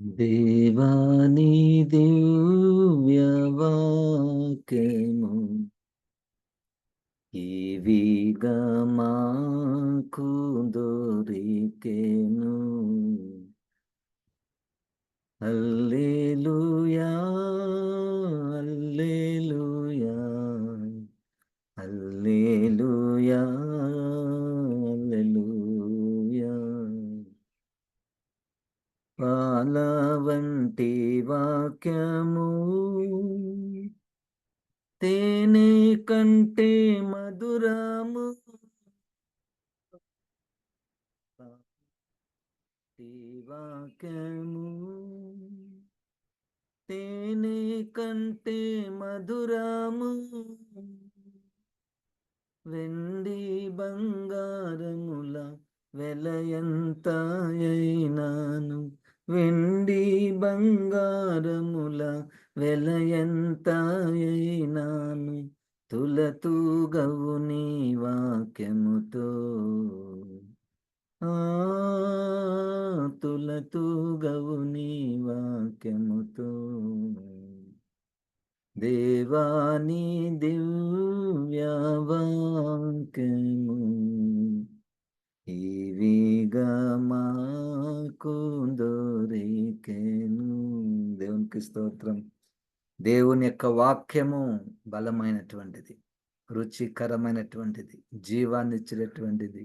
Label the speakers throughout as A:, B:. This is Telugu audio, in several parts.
A: దేవాని దివ్యవాక్యము ఇవిగా మాకు దొరికెను. అల్లేలుయా పాల వంటి వాక్యము. తేనె కంటే మధురము. వాక్యము. తేనె కంటే మధురము. వెండి బంగారముల వెలయంత అయినాను వెండి బంగారముల వెలయంతయినాను తులతూగవు నీ వాక్యముతో. తులతూగవు నీ వాక్యముతో. దేవాని దివ్యవాక్యము. ఇవిగా మాకు దొరికెను దేవునికి స్తోత్రం. దేవుని యొక్క వాక్యము బలమైనటువంటిది రుచికరమైనటువంటిది జీవాన్ని ఇచ్చినటువంటిది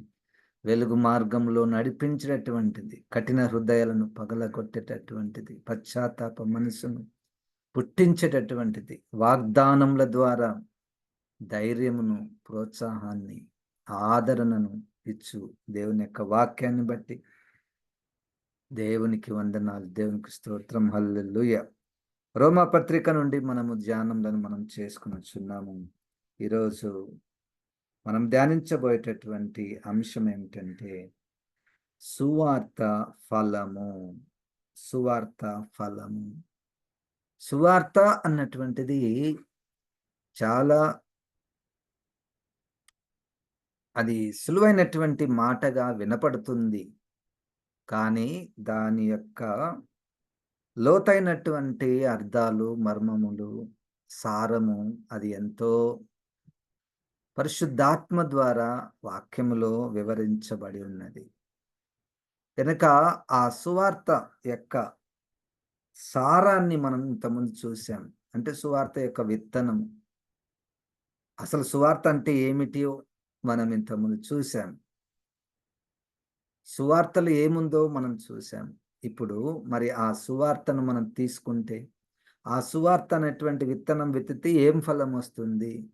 A: వెలుగు మార్గంలో నడిపించినటువంటిది కఠిన హృదయాలను పగలగొట్టేటటువంటిది పశ్చాత్తాప మనసును పుట్టించేటటువంటిది వాగ్దానముల ద్వారా ధైర్యమును ప్రోత్సాహాన్ని ఆదరణను ఇచ్చు దేవుని యొక్క వాక్యాన్ని బట్టి. దేవునికి వందనాలు దేవునికి స్తోత్రం. హల్లుయ రోమా పత్రిక నుండి మనము ధ్యానంలను మనం చేసుకుని వచ్చున్నాము ఈరోజు మనం ధ్యానించబోయేటటువంటి అంశం ఏమిటంటే సువార్త ఫలము. సువార్త ఫలము. సువార్త అన్నటువంటిది చాలా అది సులువైనటువంటి మాటగా వినపడుతుంది. కానీ దాని యొక్క లోతైనటువంటి అర్థాలు మర్మములు సారము అది ఎంతో పరిశుద్ధాత్మ ద్వారా వాక్యములో వివరించబడి ఉన్నది. కనుక ఆ సువార్త యొక్క సారాన్ని మనం ఇంతకుముందు చూసాం అంటే సువార్త యొక్క విత్తనం అసలు సువార్త అంటే ఏమిటియో మనం ఇంతకుముందు చూసాం సువార్తలు ఏముందో మనం చూసాం ఇప్పుడు మరి ఆ సువార్తను మనం తీసుకుంటే ఆ సువార్త అనేటువంటి విత్తనం విత్తితే ఏం ఫలం వస్తుంది?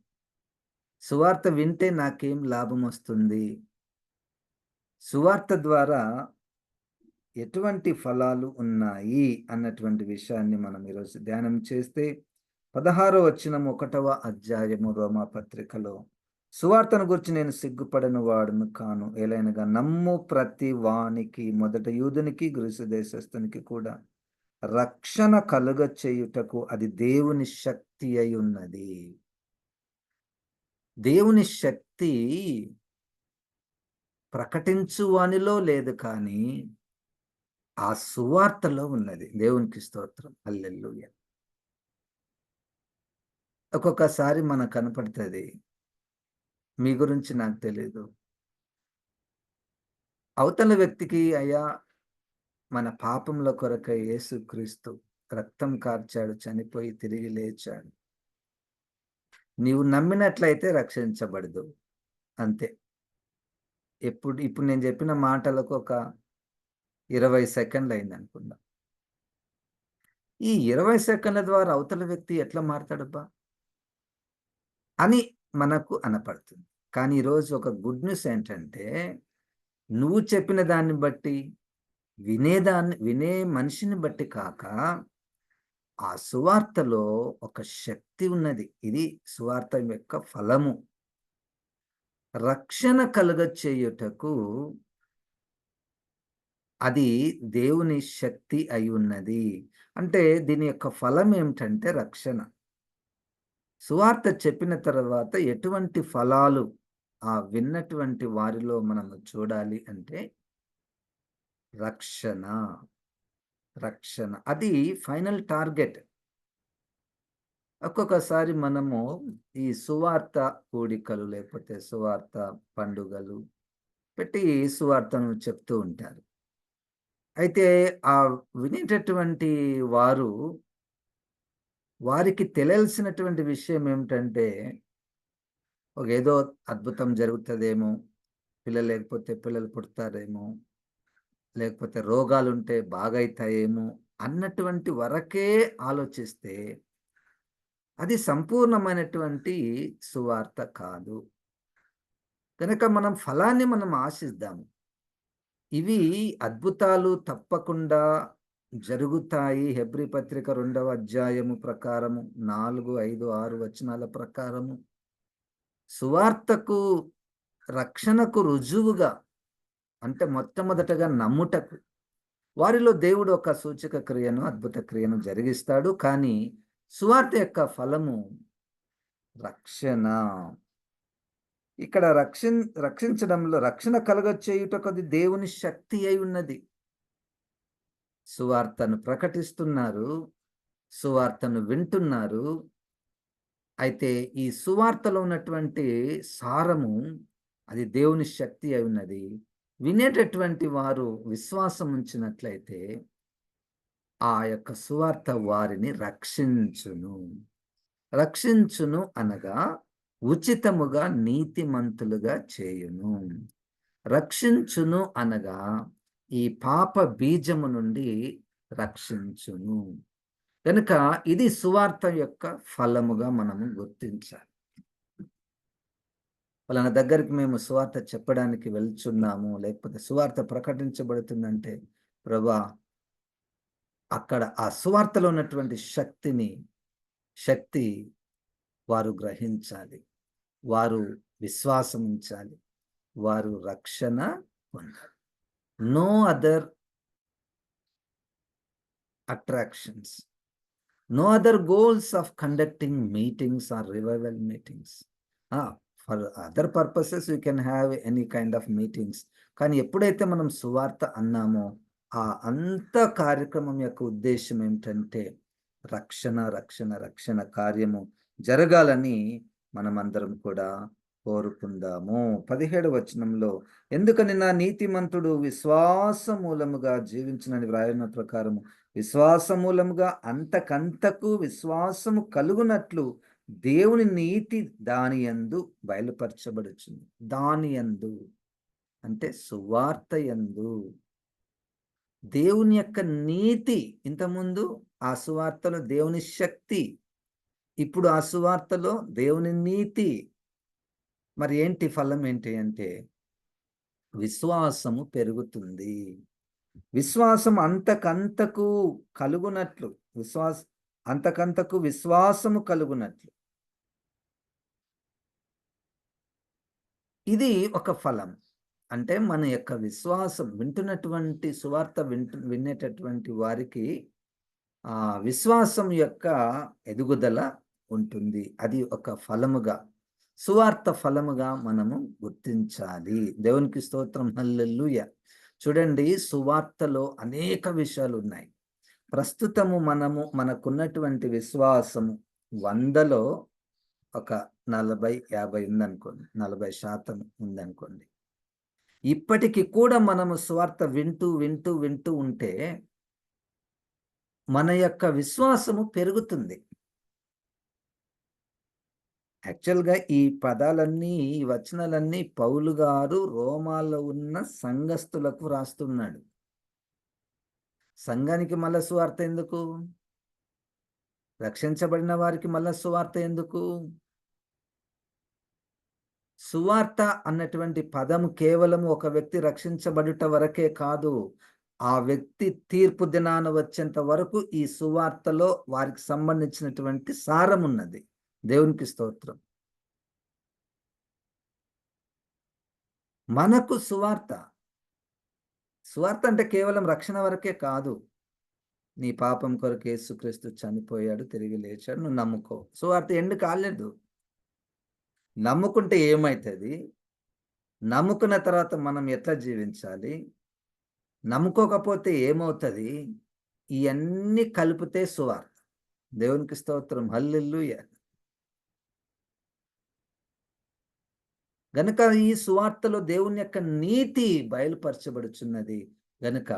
A: సువార్త వింటే నాకేం లాభం వస్తుంది? సువార్త ద్వారా ఎటువంటి ఫలాలు ఉన్నాయి అన్నటువంటి విషయాన్ని మనం ఈరోజు ధ్యానం చేస్తే పదహారో వచ్చిన ఒకటవ అధ్యాయము రోమా పత్రికలో సువార్తను గురించి నేను సిగ్గుపడని వాడును కాను. ఏలైనగా నమ్ము ప్రతి వానికి మొదట యూదునికి గ్రీసు దేశస్థునికి కూడా రక్షణ కలుగ చేయుటకు అది దేవుని శక్తి అయి ఉన్నది. దేవుని శక్తి ప్రకటించు వానిలో లేదు కానీ ఆ సువార్తలో ఉన్నది. దేవునికి స్తోత్రం. అల్లెల్లుయ ఒక్కొక్కసారి మనకు కనపడుతుంది మీ గురించి నాకు తెలియదు అవతల వ్యక్తికి అయ్యా మన పాపంలో కొరక యేసుక్రీస్తు రక్తం కార్చాడు చనిపోయి తిరిగి లేచాడు. నీవు నమ్మినట్లయితే రక్షించబడదు. అంతే. ఎప్పుడు ఇప్పుడు నేను చెప్పిన మాటలకు ఒక ఇరవై సెకండ్లు అయింది అనుకుందాం ఈ ఇరవై సెకండ్ల ద్వారా అవతల వ్యక్తి ఎట్లా మారతాడబ్బా? అని మనకు అనపడుతుంది. కానీ ఈరోజు ఒక గుడ్ న్యూస్ ఏంటంటే నువ్వు చెప్పిన దాన్ని బట్టి వినేదాన్ని వినే మనిషిని బట్టి కాక ఆ సువార్తలో ఒక శక్తి ఉన్నది. ఇది సువార్త యొక్క ఫలము. రక్షణ కలుగ చేయుటకు అది దేవుని శక్తి అయి ఉన్నది. అంటే దీని యొక్క ఫలం ఏమిటంటే రక్షణ. సువార్త చెప్పిన తర్వాత ఎటువంటి ఫలాలు ఆ విన్నటువంటి వారిలో మనము చూడాలి అంటే రక్షణ రక్షణ. అది ఫైనల్ టార్గెట్. ఒక్కొక్కసారి మనము ఈ సువార్త కూడికలు లేకపోతే సువార్త పండుగలు పెట్టి సువార్తను చెప్తూ ఉంటారు. అయితే ఆ వినేటటువంటి వారు వారికి తెలియాల్సినటువంటి విషయం ఏమిటంటే ఒక ఏదో అద్భుతం జరుగుతుందేమో పిల్లలు లేకపోతే పిల్లలు పుడతారేమో లేకపోతే రోగాలు ఉంటే బాగైతాయేమో అన్నటువంటి వరకే ఆలోచిస్తే అది సంపూర్ణమైనటువంటి సువార్త కాదు. కనుక మనం ఫలాన్ని మనం ఆశిద్దాము. ఇవి అద్భుతాలు తప్పకుండా జరుగుతాయి. హెబ్రి పత్రిక రెండవ అధ్యాయము ప్రకారము నాలుగు ఐదు ఆరు వచనాల ప్రకారము. సువార్తకు రక్షణకు రుజువుగా అంటే మొట్టమొదటగా నమ్ముటకు. వారిలో దేవుడు ఒక సూచక క్రియను అద్భుత క్రియను జరిగిస్తాడు. కానీ సువార్త యొక్క ఫలము రక్షణ. ఇక్కడ రక్షిం రక్షించడంలో రక్షణ కలగచేయుటకు దేవుని శక్తి అయి ఉన్నది. సువార్తను ప్రకటిస్తున్నారు సువార్తను వింటున్నారు. అయితే ఈ సువార్తలో ఉన్నటువంటి సారము అది దేవుని శక్తి అయి ఉన్నది. వినేటటువంటి వారు విశ్వాసం ఉంచినట్లయితే ఆ యొక్క సువార్త వారిని రక్షించును. రక్షించును అనగా ఉచితముగా నీతిమంతులుగా చేయును. రక్షించును అనగా ఈ పాప బీజము నుండి రక్షించును. కనుక ఇది సువార్త యొక్క ఫలముగా మనము గుర్తించాలి. వాళ్ళ దగ్గరికి మేము సువార్త చెప్పడానికి వెళ్తున్నాము లేకపోతే సువార్త ప్రకటించబడుతుందంటే ప్రభా అక్కడ ఆ సువార్తలో ఉన్నటువంటి శక్తిని శక్తి వారు గ్రహించాలి. వారు విశ్వాసం ఉంచాలి వారు రక్షణ పొందాలి. No other attractions no other goals of conducting meetings or revival meetings for other purposes you can have any kind of meetings కానీ ఎప్పుడైతే మనం సువార్త అన్నామో ఆ అంత కార్యక్రమం యొక్క ఉద్దేశం ఏమిటంటే రక్షణ రక్షణ రక్షణ కార్యము జరగాలని మనమందరం కూడా కోరుకుందాము. పదిహేడు వచనంలో ఎందుకని నా నీతిమంతుడు విశ్వాస మూలముగా జీవించినని వ్రాయన ప్రకారము విశ్వాస మూలముగా అంతకంతకు విశ్వాసము కలుగునట్లు దేవుని నీతి దాని ఎందు బయలుపరచబడుచుంది దాని ఎందు అంటే సువార్త ఎందు దేవుని యొక్క నీతి ఇంతకుముందు ఆ సువార్తలో దేవుని శక్తి ఇప్పుడు ఆ సువార్తలో దేవుని నీతి మరి ఏంటి ఫలం ఏంటి అంటే విశ్వాసము పెరుగుతుంది. విశ్వాసం అంతకంతకు కలుగునట్లు విశ్వాస అంతకంతకు విశ్వాసము కలుగునట్లు. ఇది ఒక ఫలం. అంటే మన యొక్క విశ్వాసం వింటున్నటువంటి సువార్త వింటు వినేటటువంటి వారికి ఆ విశ్వాసం యొక్క ఎదుగుదల ఉంటుంది. అది ఒక ఫలముగా సువార్త ఫలముగా మనము గుర్తించాలి. దేవునికి స్తోత్రం. హల్లెలూయ. చూడండి సువార్తలో అనేక విషయాలు ఉన్నాయి. ప్రస్తుతము మనము మనకున్నటువంటి విశ్వాసము వందలో ఒక నలభై యాభై ఉందనుకోండి నలభై శాతం ఉందనుకోండి. ఇప్పటికి కూడా మనము స్వార్థ వింటూ వింటూ వింటూ ఉంటే మన యొక్క విశ్వాసము పెరుగుతుంది. యాక్చువల్గా ఈ పదాలన్నీ ఈ వచనాలన్నీ పౌలు గారు రోమాలో ఉన్న సంఘస్థులకు రాస్తున్నాడు సంఘానికి మళ్ళా సువార్త ఎందుకు? రక్షించబడిన వారికి మళ్ళా సువార్త ఎందుకు? సువార్త అన్నటువంటి పదము కేవలం ఒక వ్యక్తి రక్షించబడుట వరకే కాదు ఆ వ్యక్తి తీర్పు దినాన వచ్చేంత వరకు ఈ సువార్తలో వారికి సంబంధించినటువంటి సారం ఉన్నది దేవునికి స్తోత్రం. మనకు సువార్త. సువార్త అంటే కేవలం రక్షణ వరకే కాదు. నీ పాపం కొరకు యేసుక్రీస్తు చనిపోయాడు తిరిగి లేచాడు నువ్వు నమ్ముకో. సువార్త ఎండు కాలేదు? నమ్ముకుంటే ఏమవుతుంది నమ్ముకున్న తర్వాత మనం ఎట్లా జీవించాలి? నమ్ముకోకపోతే ఏమవుతుంది? ఇవన్నీ కలిపితే సువార్త. దేవునికి స్తోత్రం. హల్లెలూయ. గనుక ఈ సువార్తలో దేవుని యొక్క నీతి బయలుపరచబడుచున్నది గనుక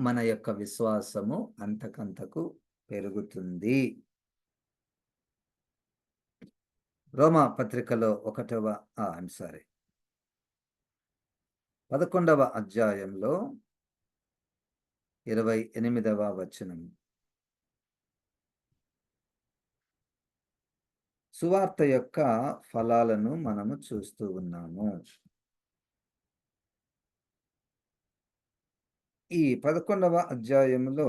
A: మన యొక్క విశ్వాసము అంతకంతకు పెరుగుతుంది. రోమా పత్రికలో ఒకటవ ఐమ్ సారీ పదకొండవ అధ్యాయంలో ఇరవై ఎనిమిదవ వచనం. సువార్త యొక్క ఫలాలను మనము చూస్తూ ఉన్నాము. ఈ పదకొండవ అధ్యాయంలో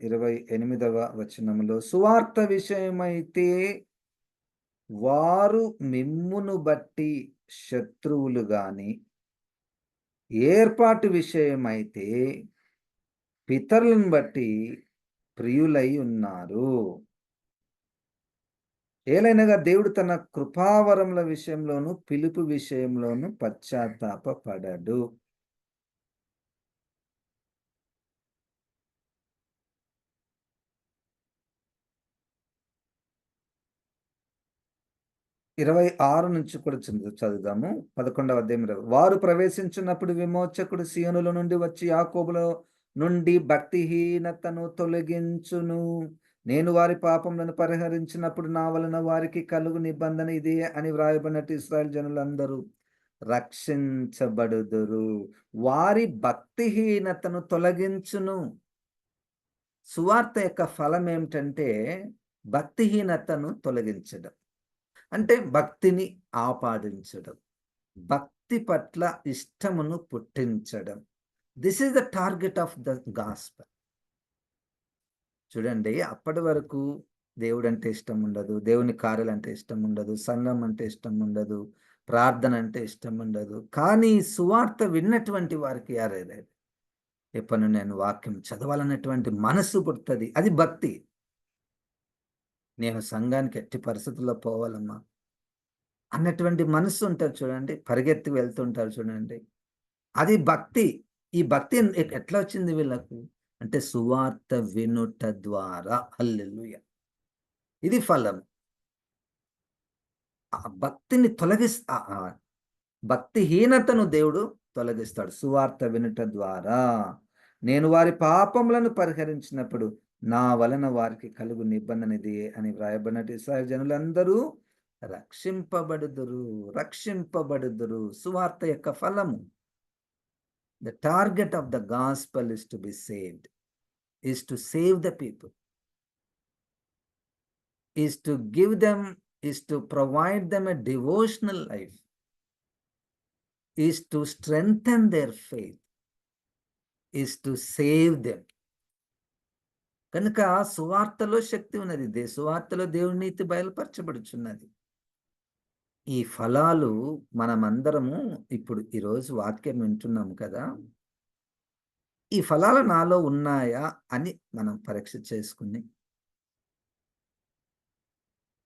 A: ఇరవై ఎనిమిదవ వచనంలో సువార్త విషయమైతే వారు మిమ్మును బట్టి శత్రువులు గాని ఏర్పాటు విషయమైతే పితరులను బట్టి ప్రియులై ఉన్నారు. ఏలైనగా దేవుడు తన కృపావరముల విషయంలోను పిలుపు విషయంలోను పశ్చాత్తాపడడు ఇరవై ఆరు నుంచి కూడా చదువుదాము. పదకొండవ అధ్యాయం వారు ప్రవేశించినప్పుడు విమోచకుడు సీనుల నుండి వచ్చి యాకోబులో నుండి భక్తిహీనతను తొలగించును. నేను వారి పాపములను పరిహరించినప్పుడు నా వలన వారికి కలుగు నిబంధన ఇదే అని వ్రాయబడినట్టు ఇస్రాయల్ జనులందరూ రక్షించబడుదురు. వారి భక్తిహీనతను తొలగించును. సువార్త యొక్క ఫలం ఏమిటంటే భక్తిహీనతను తొలగించడం. అంటే భక్తిని ఆపాదించడం. భక్తి పట్ల ఇష్టమును పుట్టించడం. This is the target of the gospel చూడండి అప్పటి వరకు దేవుడు అంటే ఇష్టం ఉండదు దేవుని కార్యాలు అంటే ఇష్టం ఉండదు సంఘం అంటే ఇష్టం ఉండదు ప్రార్థన అంటే ఇష్టం ఉండదు కానీ సువార్త విన్నటువంటి వారికి యారేదాడు ఎప్పటి నేను వాక్యం చదవాలన్నటువంటి మనసు పుడుతుంది. అది భక్తి. నేను సంఘానికి ఎట్టి పరిస్థితుల్లో పోవాలమ్మా? అన్నటువంటి మనసు ఉంటారు చూడండి పరిగెత్తి వెళ్తుంటారు చూడండి. అది భక్తి. ఈ భక్తి ఎట్లా వచ్చింది వీళ్ళకు? అంటే సువార్త వినుట ద్వారా. హల్లెలుయ. ఇది ఫలం. ఆ భక్తిని తొలగిస్తా భక్తిహీనతను దేవుడు తొలగిస్తాడు సువార్త వినుట ద్వారా. నేను వారి పాపములను పరిహరించినప్పుడు నా వలన వారికి కలుగు నిబంధన ఇది అని వ్రాయబడినట్టు ఇస్రాయల్ జనులందరూ రక్షింపబడుదురు రక్షింపబడుదురు. సువార్త యొక్క ఫలము. The target of the gospel is to be saved, is to save the people, is to give them, is to provide them a devotional life, is to strengthen their faith, is to save them. కనుక సువార్తలో శక్తి ఉన్నది దే సువార్తలో దేవుని నీతి బయలుపరచబడుచున్నది ఈ ఫలాలు మనమందరము ఇప్పుడు ఈరోజు వాక్యం వింటున్నాము కదా. ఈ ఫలాలు నాలో ఉన్నాయా అని మనం పరీక్ష చేసుకుని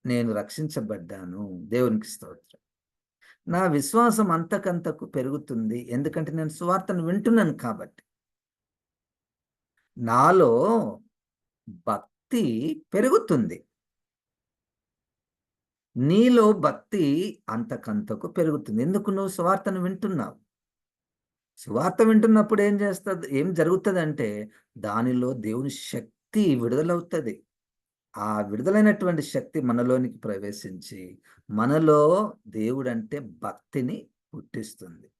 A: నేను రక్షించబడ్డాను. దేవునికి స్తోత్రం. నా విశ్వాసం అంతకంతకు పెరుగుతుంది. ఎందుకంటే నేను సువార్తను వింటున్నాను కాబట్టి. నాలో భక్తి పెరుగుతుంది. నీలో భక్తి అంతకంతకు పెరుగుతుంది. ఎందుకు నువ్వు సువార్తను వింటున్నావు? సువార్త వింటున్నప్పుడు ఏం చేస్తుంది? ఏం జరుగుతుంది అంటే దానిలో దేవుని శక్తి విడుదలవుతుంది. ఆ విడుదలైనటువంటి శక్తి మనలోనికి ప్రవేశించి మనలో దేవుడు అంటే భక్తిని పుట్టిస్తుంది.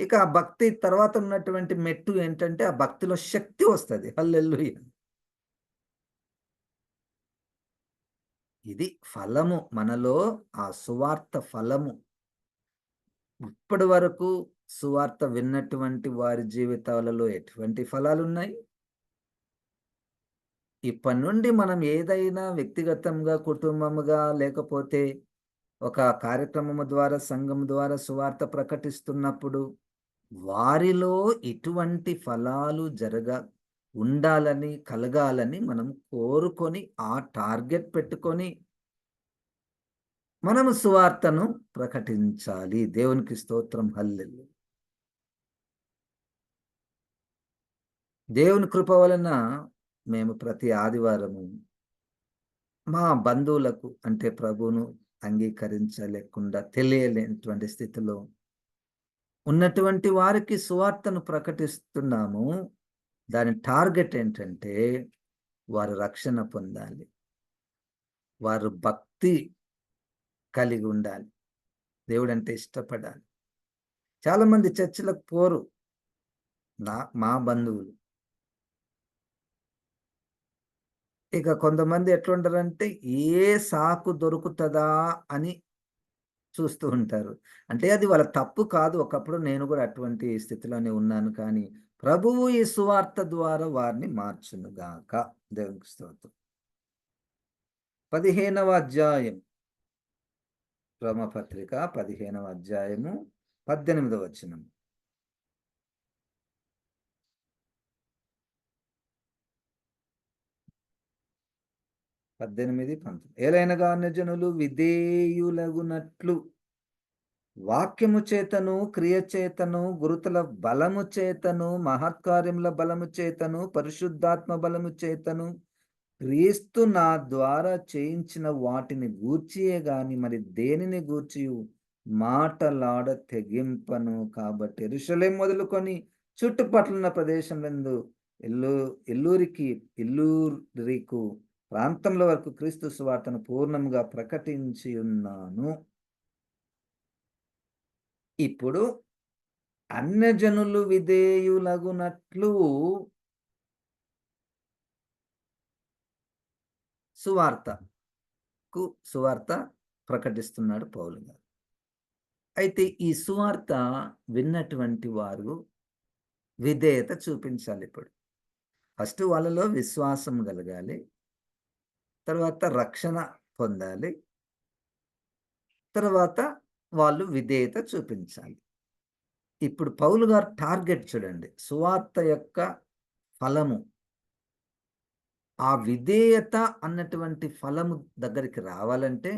A: ఇక ఆ భక్తి తర్వాత ఉన్నటువంటి మెట్టు ఏంటంటే ఆ భక్తిలో శక్తి వస్తుంది. హల్లెల్లు ఇది ఫలము మనలో ఆ సువార్త ఫలము. ఇప్పటి వరకు సువార్త విన్నటువంటి వారి జీవితాలలో ఎటువంటి ఫలాలు ఉన్నాయి ఇప్పటి నుండి మనం ఏదైనా వ్యక్తిగతంగా కుటుంబముగా లేకపోతే ఒక కార్యక్రమము ద్వారా సంఘం ద్వారా సువార్త ప్రకటిస్తున్నప్పుడు వారిలో ఇటువంటి ఫలాలు జరగ ఉండాలని కలగాలని మనం కోరుకొని ఆ టార్గెట్ పెట్టుకొని మనము సువార్తను ప్రకటించాలి. దేవునికి స్తోత్రం. హల్లెల్లు దేవుని కృప వలన మేము ప్రతి ఆదివారము మా బంధువులకు అంటే ప్రభువును అంగీకరించలేకుండా తెలియలేనటువంటి స్థితిలో ఉన్నటువంటి వారికి సువార్తను ప్రకటిస్తున్నాము. దాని టార్గెట్ ఏంటంటే వారు రక్షణ పొందాలి. వారు భక్తి కలిగి ఉండాలి. దేవుడు అంటే ఇష్టపడాలి. చాలామంది చర్చిలకు పోరు. నా మా బంధువులు. ఇక కొంతమంది ఎట్లుంటారంటే ఏ సాకు దొరుకుతుందా అని చూస్తూ ఉంటారు. అంటే అది వాళ్ళ తప్పు కాదు. ఒకప్పుడు నేను కూడా అటువంటి స్థితిలోనే ఉన్నాను కానీ ప్రభువు ఈ సువార్త ద్వారా వారిని మార్చునుగాక దేవునికి స్తోత్రం. పదిహేనవ అధ్యాయం. రోమపత్రిక పదిహేనవ అధ్యాయము పద్దెనిమిదవ వచనం. పద్దెనిమిది పంతొమ్మిది. ఏలైనగా జనులు విధేయులగునట్లు వాక్యము చేతను క్రియ చేతను గురుతుల బలము చేతను మహత్కార్యముల బలము చేతను పరిశుద్ధాత్మ బలము చేతను క్రీస్తు నా ద్వారా చేయించిన వాటిని గూర్చియే గాని మరి దేనిని గూర్చి మాటలాడ తెగింపను కాబట్టి ఎరుషలేం మొదలుకొని చుట్టుపట్ల ప్రదేశంలో ఎల్లు ఎల్లూరికి ఎల్లూరికు ప్రాంతంలో వరకు క్రీస్తు సువార్తను పూర్ణంగా ప్రకటించి ఉన్నాను ఇప్పుడు అన్యజనులు విధేయులగునట్లు సువార్తకు సువార్త ప్రకటిస్తున్నాడు పౌలు గారు. అయితే ఈ సువార్త విన్నటువంటి వారు విధేయత చూపించాలి ఇప్పుడు. ఫస్ట్ వాళ్ళలో విశ్వాసం కలగాలి తర్వాత రక్షణ పొందాలి తర్వాత వాళ్ళు విధేయత చూపించాలి. ఇప్పుడు పౌలు గారు టార్గెట్ చూడండి. సువార్త యొక్క ఫలము. ఆ విధేయత అన్నటువంటి ఫలము దగ్గరికి రావాలంటే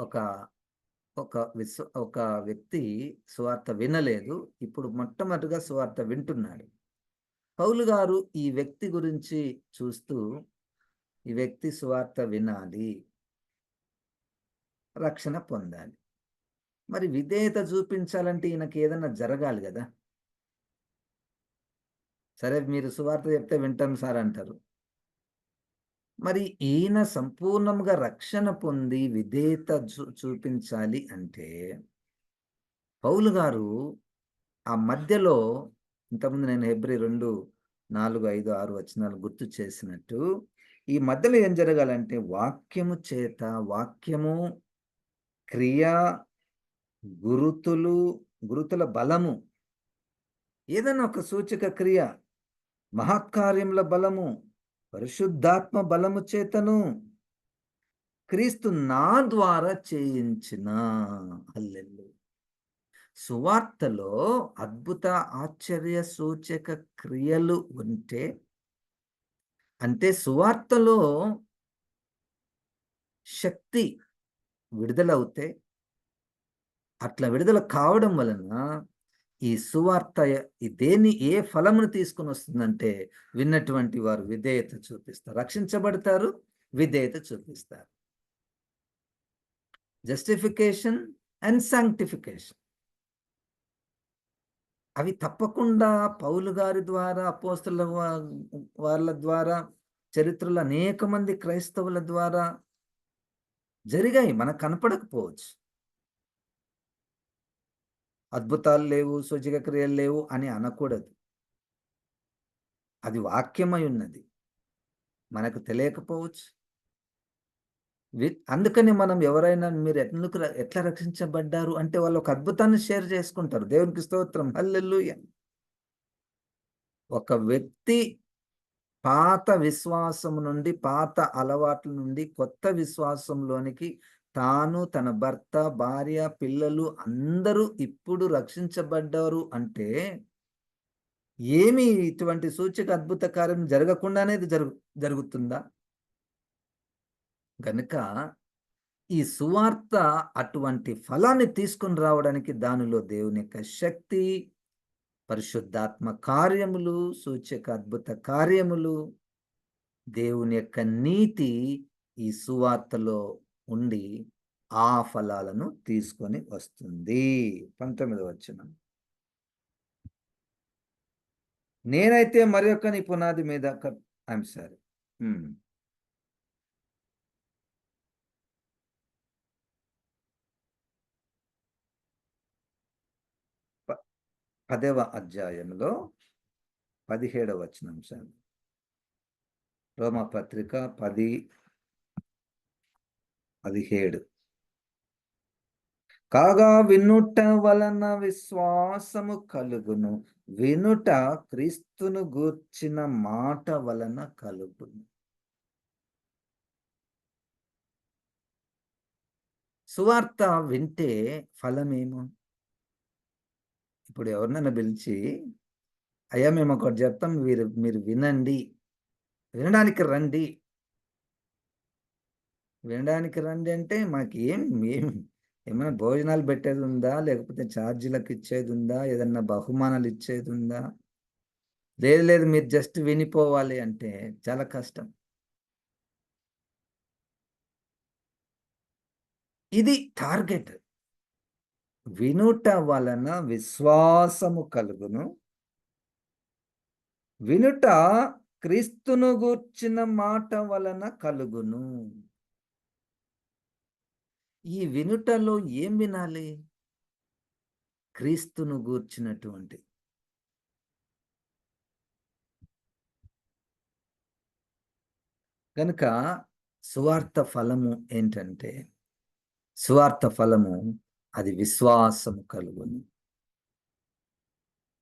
A: ఒక ఒక విశ్వ ఒక వ్యక్తి సువార్త వినలేదు. ఇప్పుడు మొట్టమొదటిగా సువార్త వింటున్నాడు. పౌలు గారు ఈ వ్యక్తి గురించి చూస్తూ ఈ వ్యక్తి సువార్త వినాలి. రక్షణ పొందాలి. మరి విధేయత చూపించాలంటే ఈయనకి ఏదన్నా జరగాలి కదా. సరే మీరు సువార్త చెప్తే వింటాను సార్ అంటారు. మరి ఈయన సంపూర్ణంగా రక్షణ పొంది విధేయత చూపించాలి అంటే పౌలు గారు ఆ మధ్యలో ఇంతకుముందు నేను హెబ్రి రెండు నాలుగు ఐదు ఆరు వచనాలు గుర్తు చేసినట్టు ఈ మధ్యలో ఏం జరగాలంటే వాక్యము చేత వాక్యము క్రియ గురుతులు గురుతుల బలము. ఏదైనా ఒక సూచక క్రియ మహత్కార్యముల బలము పరిశుద్ధాత్మ బలము చేతను క్రీస్తు నా ద్వారా చేయించిన. అల్లెల్లు సువార్తలో అద్భుత ఆశ్చర్య సూచక క్రియలు ఉంటే అంటే సువార్తలో శక్తి విడుదలవుతే అట్లా విడుదల కావడం వలన ఈ సువార్త దేని ఏ ఫలమును తీసుకుని వస్తుందంటే విన్నటువంటి వారు విధేయత చూపిస్తారు. రక్షించబడతారు విధేయత చూపిస్తారు. జస్టిఫికేషన్ అండ్ సాంక్టిఫికేషన్ అవి తప్పకుండా పౌలు గారి ద్వారా అపోస్తుల వాళ్ళ ద్వారా చరిత్రలో అనేక మంది క్రైస్తవుల ద్వారా జరిగాయి. మనకు కనపడకపోవచ్చు. అద్భుతాలు లేవు సూచిక క్రియలు లేవు అని అనకూడదు. అది వాక్యమై ఉన్నది. మనకు తెలియకపోవచ్చు. అందుకని మనం ఎవరైనా మీరు ఎందుకు ఎట్లా రక్షించబడ్డారు అంటే వాళ్ళు ఒక అద్భుతాన్ని షేర్ చేసుకుంటారు. దేవునికి స్తోత్రం. హల్లెల్లు ఒక వ్యక్తి పాత విశ్వాసం నుండి పాత అలవాట్ల నుండి కొత్త విశ్వాసంలోనికి తాను తన భర్త భార్య పిల్లలు అందరూ ఇప్పుడు రక్షించబడ్డారు అంటే ఏమి ఇటువంటి సూచక అద్భుత కార్యం జరగకుండానే జరుగు జరుగుతుందా? గనుక ఈ సువార్త అటువంటి ఫలాన్ని తీసుకుని రావడానికి దానిలో దేవుని యొక్క శక్తి పరిశుద్ధాత్మ కార్యములు సూచక అద్భుత కార్యములు దేవుని యొక్క నీతి ఈ సువార్తలో ఉండి ఆ ఫలాలను తీసుకొని వస్తుంది. పంతొమ్మిది వచ్చిన నేనైతే మరి యొక్క నీ పునాది మీద ఐఎమ్ సారీ పదవ అధ్యాయంలో పదిహేడవ వచనాంశాలు సార్ రోమపత్రిక పది పదిహేడు. కాగా వినుట వలన విశ్వాసము కలుగును వినుట క్రీస్తును గూర్చిన మాట వలన కలుగును. సువార్త వింటే ఫలమేమో? ఇప్పుడు ఎవరినైనా పిలిచి అయ్యా మేము ఒకటి చెప్తాం మీరు మీరు వినండి. వినడానికి రండి. వినడానికి రండి అంటే మాకు ఏం ఏం ఏమైనా భోజనాలు పెట్టేది ఉందా? లేకపోతే ఛార్జీలకు ఇచ్చేది ఉందా? ఏదన్నా బహుమానాలు ఇచ్చేది ఉందా? లేదు లేదు మీరు జస్ట్ వినిపోవాలి అంటే చాలా కష్టం. ఇది టార్గెట్. వినుట వలన విశ్వాసము కలుగును. వినుట క్రీస్తును గూర్చిన మాట వలన కలుగును. ఈ వినుటలో ఏం వినాలి? క్రీస్తును గూర్చినటువంటి. కనుక సువార్త ఫలము ఏంటంటే సువార్త ఫలము అది విశ్వాసము కలుగును.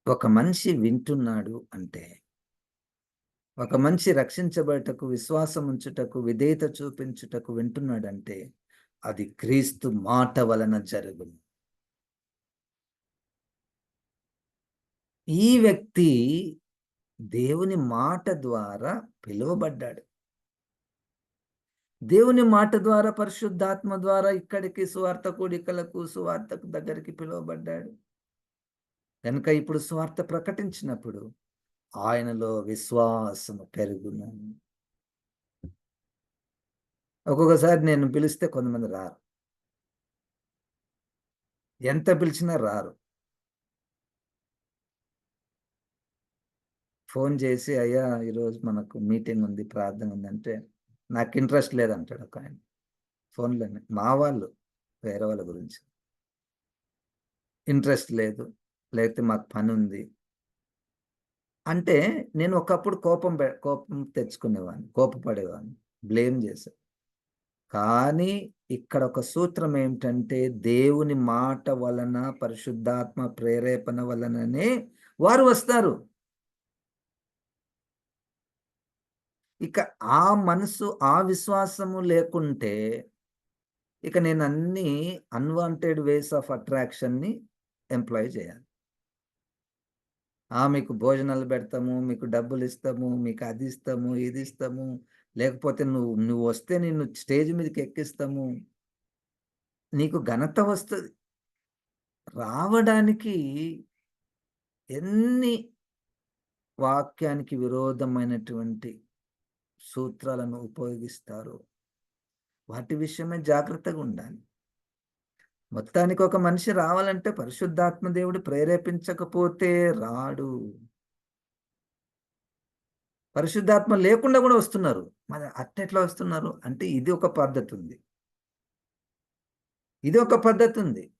A: ఒక మనిషి వింటున్నాడు అంటే ఒక మనిషి రక్షించబడటకు విశ్వాసం ఉంచుటకు విధేయత చూపించుటకు వింటున్నాడంటే అది క్రీస్తు మాట వలన జరుగును. ఈ వ్యక్తి దేవుని మాట ద్వారా పిలువబడ్డాడు. దేవుని మాట ద్వారా పరిశుద్ధాత్మ ద్వారా ఇక్కడికి సువార్త కూడికలకు సువార్తకు దగ్గరికి పిలువబడ్డాడు. కనుక ఇప్పుడు స్వార్థ ప్రకటించినప్పుడు ఆయనలో విశ్వాసము పెరుగును ఒక్కొక్కసారి నేను పిలిస్తే కొంతమంది రారు. ఎంత పిలిచినా రారు. ఫోన్ చేసి అయ్యా ఈరోజు మనకు మీటింగ్ ఉంది ప్రార్థన ఉందంటే నాకు ఇంట్రెస్ట్ లేదంటాడు ఒక ఆయన. ఫోన్లోనే మా వాళ్ళు వేరే వాళ్ళ గురించి. ఇంట్రెస్ట్ లేదు లేకపోతే మాకు పని ఉంది. అంటే నేను ఒకప్పుడు కోపం కోపం తెచ్చుకునేవాడిని కోపపడేవాడిని బ్లేమ్ చేశాను కానీ ఇక్కడ ఒక సూత్రం ఏమిటంటే దేవుని మాట వలన పరిశుద్ధాత్మ ప్రేరేపణ వలననే వారు వస్తారు. ఇక ఆ మనసు ఆ విశ్వాసము లేకుంటే ఇక నేను అన్ని అన్వాంటెడ్ వేస్ ఆఫ్ అట్రాక్షన్ని ఎంప్లాయ్ చేయాలి. ఆ మీకు భోజనాలు పెడతాము మీకు డబ్బులు ఇస్తాము మీకు అది ఇస్తాము ఇది ఇస్తాము లేకపోతే నువ్వు నువ్వు వస్తే నిన్ను స్టేజ్ మీదకి ఎక్కిస్తాము. నీకు ఘనత వస్తుంది. రావడానికి ఎన్ని వాక్యానికి విరోధమైనటువంటి సూత్రాలను ఉపయోగిస్తారు. వాటి విషయమే జాగ్రత్తగా ఉండాలి. మొత్తానికి ఒక మనిషి రావాలంటే పరిశుద్ధాత్మ దేవుడు ప్రేరేపించకపోతే రాడు. పరిశుద్ధాత్మ లేకుండా కూడా వస్తున్నారు. మరి అట్టెట్లా వస్తున్నారు? అంటే ఇది ఒక పద్ధతి ఉంది. ఇది ఒక పద్ధతి ఉంది.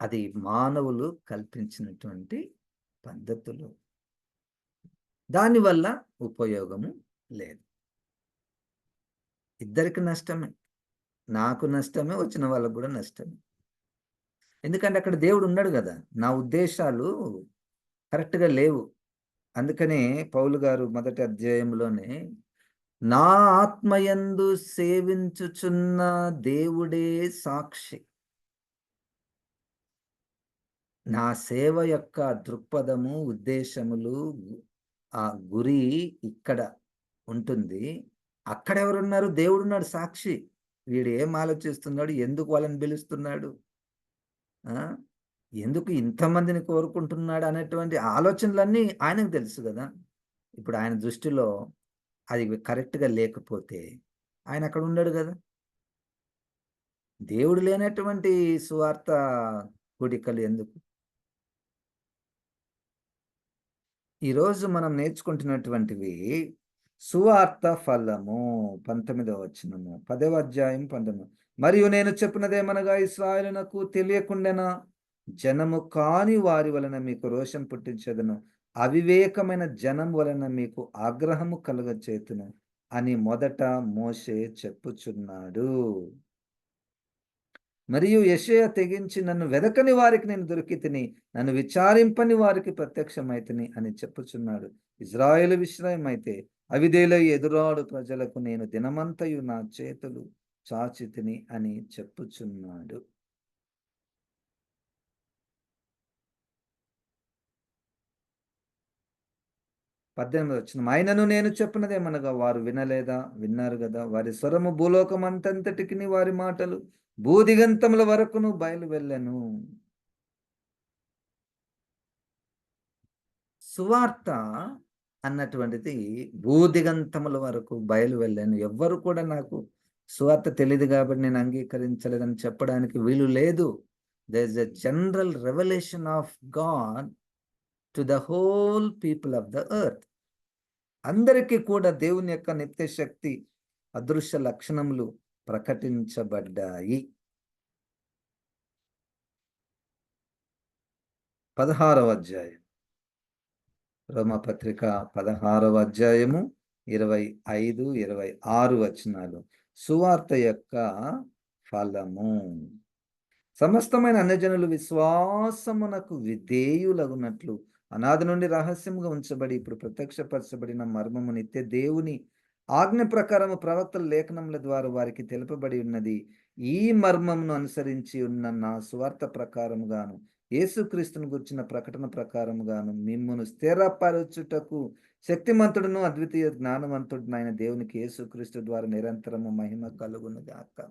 A: అది మానవులు కల్పించినటువంటి పద్ధతులు. దానివల్ల ఉపయోగము లేదు. ఇద్దరికి నష్టమే. నాకు నష్టమే వచ్చిన వాళ్ళకు కూడా నష్టమే. ఎందుకంటే అక్కడ దేవుడు ఉన్నాడు కదా. నా ఉద్దేశాలు కరెక్ట్గా లేవు. అందుకనే పౌలు గారు మొదటి అధ్యాయంలోనే నా ఆత్మయందు సేవించుచున్న దేవుడే సాక్షి. నా సేవ యొక్క దృక్పథము ఉద్దేశములు ఆ గురి ఇక్కడ ఉంటుంది. అక్కడ ఎవరున్నారు? దేవుడున్నాడు సాక్షి. వీడు ఏం ఆలోచిస్తున్నాడు? ఎందుకు వాళ్ళని పిలుస్తున్నాడు? ఎందుకు ఇంతమందిని కోరుకుంటున్నాడు? అనేటువంటి ఆలోచనలన్నీ ఆయనకు తెలుసు కదా. ఇప్పుడు ఆయన దృష్టిలో అది కరెక్ట్గా లేకపోతే ఆయన అక్కడ ఉన్నాడు కదా. దేవుడు లేనటువంటి సువార్త కూడికలు ఎందుకు? ఈరోజు మనం నేర్చుకుంటున్నటువంటివి సువార్త ఫలము పంతొమ్మిదవ వచనము పదవ అధ్యాయం పంతొమ్మిది. మరియు నేను చెప్పినదేమనగా ఇస్రాయలునకు తెలియకుండానా? జనము కాని వారి వలన మీకు రోషం పుట్టించదును. అవివేకమైన జనం వలన మీకు ఆగ్రహము కలుగచేతును అని మొదట మోసే చెప్పుచున్నాడు. మరియు యశయ తెగించి నన్ను వెదకని వారికి నేను దొరికి తిని నన్ను విచారింపని వారికి ప్రత్యక్షమైతిని అని చెప్పుచున్నాడు. ఇజ్రాయేల్ విశ్రయం అయితే అవిదేల ఎదురాడు ప్రజలకు నేను దినమంతయు నా చేతులు చాచితిని అని చెప్పుచున్నాడు. పద్దెనిమిది వచ్చిన ఆయనను నేను చెప్పినదేమనగా వారు వినలేదా? విన్నారు కదా. వారి స్వరము భూలోకం అంతంతటికి వారి మాటలు. భూదిగంతముల వరకును బయలు వెళ్ళను. సువార్త అన్నటువంటిది భూదిగంతముల వరకు బయలు వెళ్ళాను. ఎవ్వరు కూడా నాకు సువార్త తెలియదు కాబట్టి నేను అంగీకరించలేదని చెప్పడానికి వీలు లేదు. There is a general revolution of God to the whole people of the earth అందరికీ కూడా దేవుని యొక్క నిత్య శక్తి అదృశ్య లక్షణములు ప్రకటించబడ్డాయి. పదహారవ అధ్యాయం. రోమపత్రిక పదహారవ అధ్యాయము ఇరవై ఐదు ఇరవై ఆరు వచనాలు. సువార్త యొక్క ఫలము. సమస్తమైన అన్నజనులు విశ్వాసమునకు విధేయులగునట్లు అనాది నుండి రహస్యంగా ఉంచబడి ఇప్పుడు ప్రత్యక్షపరచబడిన మర్మము నిత్య దేవుని ఆజ్ఞ ప్రకారము ప్రవక్తల లేఖనముల ద్వారా వారికి తెలుపబడి ఉన్నది. ఈ మర్మమును అనుసరించి ఉన్న నా స్వార్థ ప్రకారముగాను యేసుక్రీస్తును గుర్చిన ప్రకటన ప్రకారముగాను మిమ్మును స్థిరపరచుటకు శక్తిమంతుడును అద్వితీయ జ్ఞానవంతుడు ఆయన దేవునికి యేసుక్రీస్తు ద్వారా నిరంతరము మహిమ కలుగును గాక.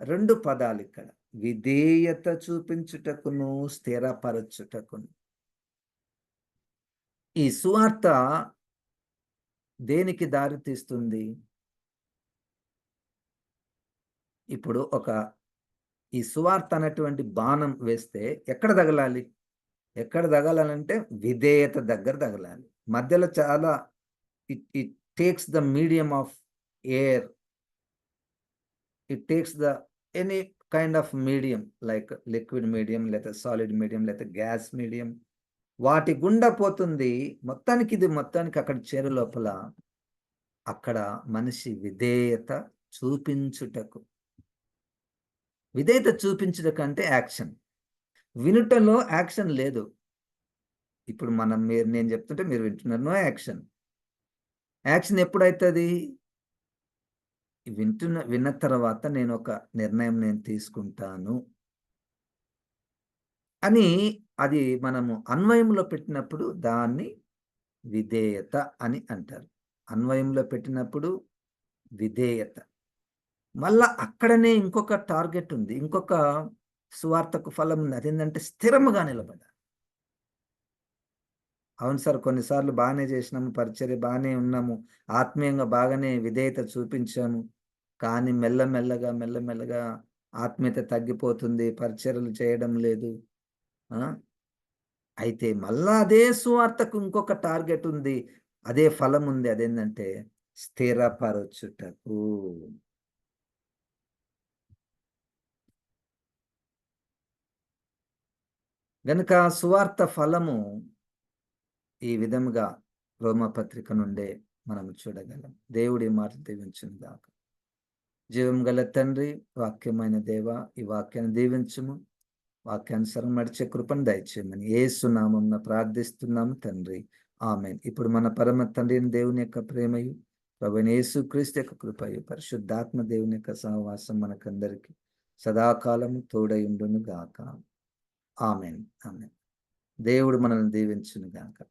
A: రెండు పదాలు ఇక్కడ. విధేయత చూపించుటకును స్థిరపరచుటకును. ఈ సువార్త దేనికి దారి తీస్తుంది? ఇప్పుడు ఒక ఈ సువార్త అనేటువంటి బాణం వేస్తే ఎక్కడ తగలాలి? ఎక్కడ తగలాలంటే విధేయత దగ్గర తగలాలి. మధ్యలో చాలా it it takes the medium of air. It takes the any kind of medium like liquid medium లేదా సాలిడ్ మీడియం లేదా గ్యాస్ మీడియం. వాటి గుండా పోతుంది. మొత్తానికి ఇది మొత్తానికి అక్కడ చేరు లోపల అక్కడ మనిషి విధేయత చూపించుటకు. విధేయత చూపించుటకు అంటే యాక్షన్. వినుటలో యాక్షన్ లేదు. ఇప్పుడు మనం మీరు నేను చెప్తుంటే మీరు వింటున్నారు నో యాక్షన్. యాక్షన్ ఎప్పుడైతుంది? వింటున్న విన్న తర్వాత నేను ఒక నిర్ణయం నేను తీసుకుంటాను. అని అది మనము అన్వయంలో పెట్టినప్పుడు దాన్ని విధేయత అని అంటారు. అన్వయంలో పెట్టినప్పుడు విధేయత. మళ్ళా అక్కడనే ఇంకొక టార్గెట్ ఉంది. ఇంకొక సువార్తకు ఫలం ఉంది. అదేంటంటే స్థిరముగా నిలబడాలి. అవును సార్ కొన్నిసార్లు బాగానే చేసినాము పరిచర్య బాగానే ఉన్నాము ఆత్మీయంగా బాగానే విధేయత చూపించాము కానీ మెల్లమెల్లగా మెల్లమెల్లగా ఆత్మీయత తగ్గిపోతుంది పరిచర్యలు చేయడం లేదు. అయితే మళ్ళా అదే సువార్తకు ఇంకొక టార్గెట్ ఉంది. అదే ఫలం ఉంది. అదేంటంటే స్థిరపరచుటకు. గనుక సువార్త ఫలము ఈ విధముగా రోమపత్రిక నుండే మనం చూడగలం. దేవుడి మాటలు దీవించును దాకా జీవం గల తండ్రి వాక్యమైన దేవ ఈ వాక్యాన్ని దీవించుము. వాక్యానుసారం నడిచే కృపను దయచేయమని ఏసునామం ప్రార్థిస్తున్నాము తండ్రి. ఆమె ఇప్పుడు మన పరమ తండ్రిని దేవుని యొక్క ప్రేమయు ప్రభు యేసు క్రీస్తు యొక్క కృపయు పరిశుద్ధాత్మ దేవుని యొక్క సహవాసం మనకందరికి సదాకాలము తోడయుండును గాక ఆమెన్. ఆమెన్. దేవుడు మనల్ని దీవించును గాక